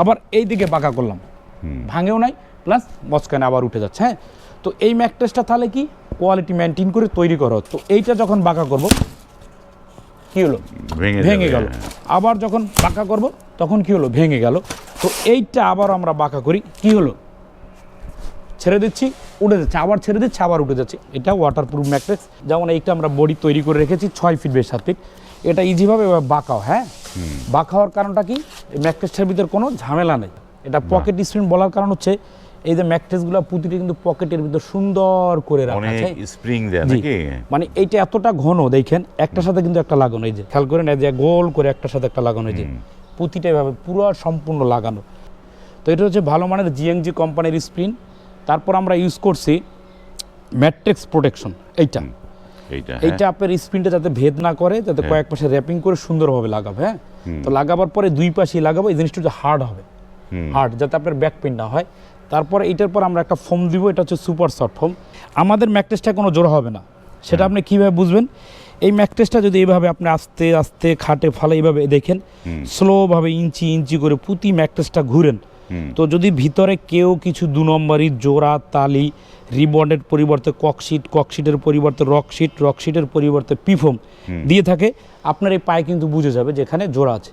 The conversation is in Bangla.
আবার এই দিকে বাঁকা করলাম। ভাঙেও নাই প্লাস মচকানে আবার উঠে যাচ্ছে হ্যাঁ? তো এই ম্যাকট্রেসটা তাহলে কি? কোয়ালিটি মেনটেন করে তৈরি করা। তো এইটা যখন বাঁকা করব কি হলো? ভেঙে গেল। হ্যাঁ। আবার যখন বাঁকা করব তখন কি হলো? ভেঙে গেল। তো এইটা আবার আমরা বাঁকা করি। কি হলো? ছেড়ে দিচ্ছি উঠে যাচ্ছে। আবার ছেড়ে দিচ্ছি আবার উঠে যাচ্ছে। এটা ওয়াটার প্রুফ ম্যাট্রেস যেমন এইটা আমরা বডি তৈরি করে রেখেছি ছয় ফিট বেশ সাত ফিট এটা ইজিভাবে বাঁকাও হ্যাঁ? বাঁকা হওয়ার কারণটা কি? এই ম্যাট্রেসটার ভিতরে কোনো ঝামেলা নেই। এটা পকেট স্প্রিন বলার কারণ হচ্ছে এই যে ম্যাট্রেসগুলো প্রতিটি কিন্তু পকেটের ভিতর সুন্দর করে রাখা অনেক আছে। স্প্রিং দেয় নাকি? মানে এইটা এতটা ঘন দেখেন একটার সাথে কিন্তু একটা লাগানো এই যে খেয়াল করে না যে গোল করে একটার সাথে একটা লাগানো এই যে প্রতিটা এভাবে পুরো সম্পূর্ণ লাগানো। তো এটা হচ্ছে ভালো মানের জিএনজি কোম্পানির স্প্রিন তারপর আমরা ইউজ করছি ম্যাট্রিক্স প্রোটেকশন এইটা। এইটা হ্যাঁ। আপনার স্প্রিনটা যাতে ভেদ না করে যাতে হ্যাঁ। কয়েক পাশে র্যাপিং করে সুন্দরভাবে লাগাবে হ্যাঁ? তো লাগাবার পরে দুই পাশেই লাগাবো এই জিনিসটা হার্ড হবে। হার্ড যাতে আপনার ব্যাক পেন না হয়। তারপর এইটার পর আমরা একটা ফোম দিব এটা হচ্ছে সুপার সফট ফোম আমাদের ম্যাকটেসটা কোনো জোড়া হবে না। সেটা আপনি কীভাবে বুঝবেন? এই ম্যাকটেসটা যদি এইভাবে আপনি আস্তে আস্তে খাটে ফালে এইভাবে দেখেন স্লোভাবে ইঞ্চি ইঞ্চি করে প্রতি ম্যাকটেসটা ঘুরেন তো যদি ভিতরে কেউ কিছু দু নম্বরই জোড়া তালি রিবন্ডের পরিবর্তে ককশিট ককশিটের পরিবর্তে রকশিট রকশিটের পরিবর্তে পিফোম দিয়ে থাকে আপনার এই পায়ে কিন্তু বুঝে যাবে যেখানে জোড়া আছে।